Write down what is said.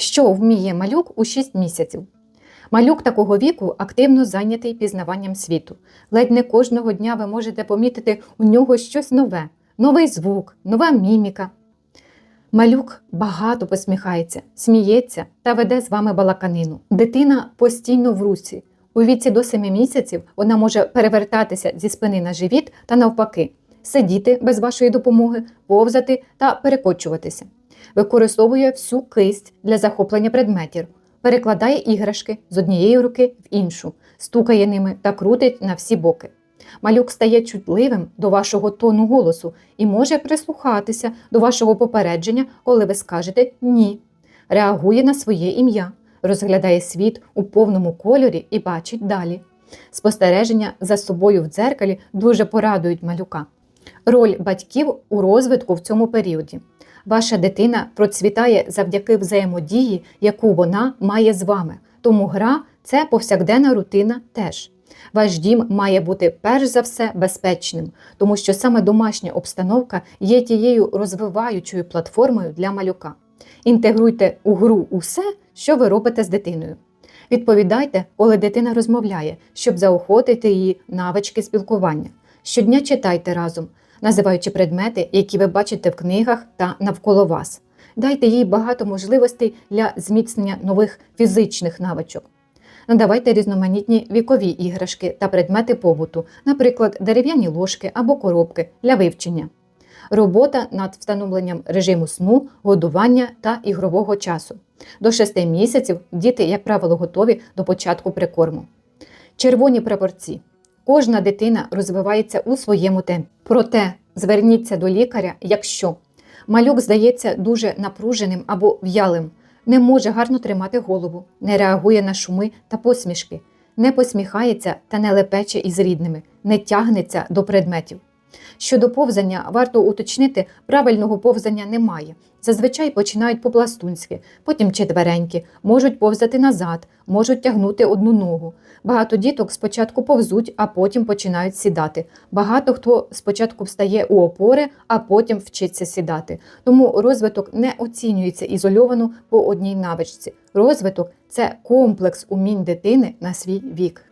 Що вміє малюк у 6 місяців? Малюк такого віку активно зайнятий пізнаванням світу. Ледь не кожного дня ви можете помітити у нього щось нове, новий звук, нова міміка. Малюк багато посміхається, сміється та веде з вами балаканину. Дитина постійно в русі. У віці до 7 місяців вона може перевертатися зі спини на живіт та навпаки, сидіти без вашої допомоги, повзати та перекочуватися. Використовує всю кисть для захоплення предметів, перекладає іграшки з однієї руки в іншу, стукає ними та крутить на всі боки. Малюк стає чутливим до вашого тону голосу і може прислухатися до вашого попередження, коли ви скажете ні. Реагує на своє ім'я, розглядає світ у повному кольорі і бачить далі. Спостереження за собою в дзеркалі дуже порадують малюка. Роль батьків у розвитку в цьому періоді. Ваша дитина процвітає завдяки взаємодії, яку вона має з вами. Тому гра це повсякденна рутина теж. Ваш дім має бути перш за все безпечним, тому що саме домашня обстановка є тією розвиваючою платформою для малюка. Інтегруйте у гру усе, що ви робите з дитиною. Відповідайте, коли дитина розмовляє, щоб заохотити її навички спілкування. Щодня читайте разом, називаючи предмети, які ви бачите в книгах та навколо вас. Дайте їй багато можливостей для зміцнення нових фізичних навичок. Надавайте різноманітні вікові іграшки та предмети побуту, наприклад, дерев'яні ложки або коробки для вивчення. Робота над встановленням режиму сну, годування та ігрового часу. До 6 місяців діти, як правило, готові до початку прикорму. Червоні прапорці. Кожна дитина розвивається у своєму темпі. Проте зверніться до лікаря, якщо малюк здається дуже напруженим або в'ялим, не може гарно тримати голову, не реагує на шуми та посмішки, не посміхається та не лепече із рідними, не тягнеться до предметів. Щодо повзання, варто уточнити, правильного повзання немає. Зазвичай починають по-пластунськи, потім четвереньки, можуть повзати назад, можуть тягнути одну ногу. Багато діток спочатку повзуть, а потім починають сідати. Багато хто спочатку встає у опори, а потім вчиться сідати. Тому розвиток не оцінюється ізольовано по одній навичці. Розвиток це комплекс умінь дитини на свій вік.